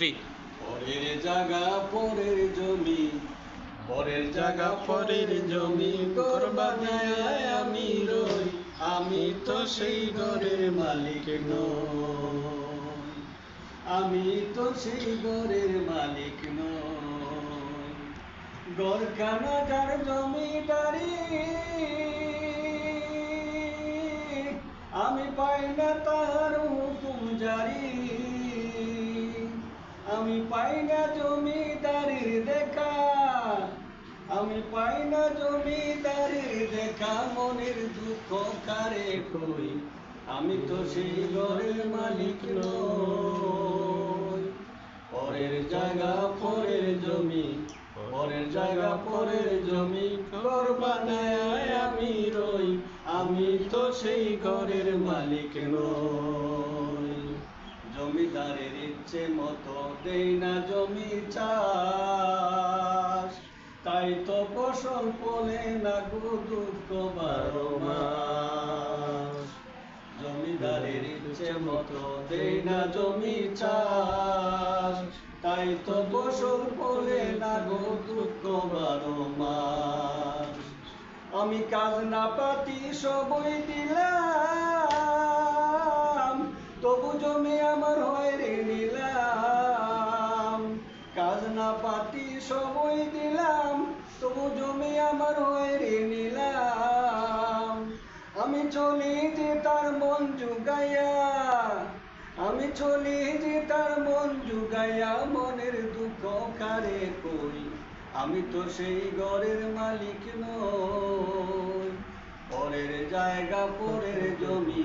পরের জায়গা পরের জমি। পরের জায়গা পরের জমি আমি রই। আমি তো সেই ঘরের মালিক নই। আমি তো সেই ঘরের মালিক নই। গরখানা যার জমিদারি আমি পাই না তাহার আমি পাই না জমিদারির দেখা, আমি পাই না জমিদারির দেখা, মনের দুঃখ কারে কই? আমি তো সেই ঘরের মালিক নই। পরের জায়গা, পরের জমি, পরের জায়গা, পরের জমি ঘর বানায় আমি রই। আমি তো সেই ঘরের মালিক নই। জমিদারের ইচ্ছে মতো দেই না জমি চাষ। তাই তো ফসল ফলে না গো দুঃখ বারো মাস। জমিদারের ইচ্ছে মতো দেই না জমি চাষ। তাই তো ফসল ফলে না গো দুঃখ বারো মাস। আমি কাজ না পাতি সবই দিলাম। তবু জমি আমার হয় রে নিলাম। কাজ না পাতি সবই দিলাম, তবু জমি আমার হয় রে নিলাম। আমি চলি যে তার মন জুগাইয়া, আমি চলি যে তার মন জুগাইয়া, মনের দুঃখ কারে কই? আমি তো সেই ঘরের মালিক নই। পরের জায়গা, পরের জমি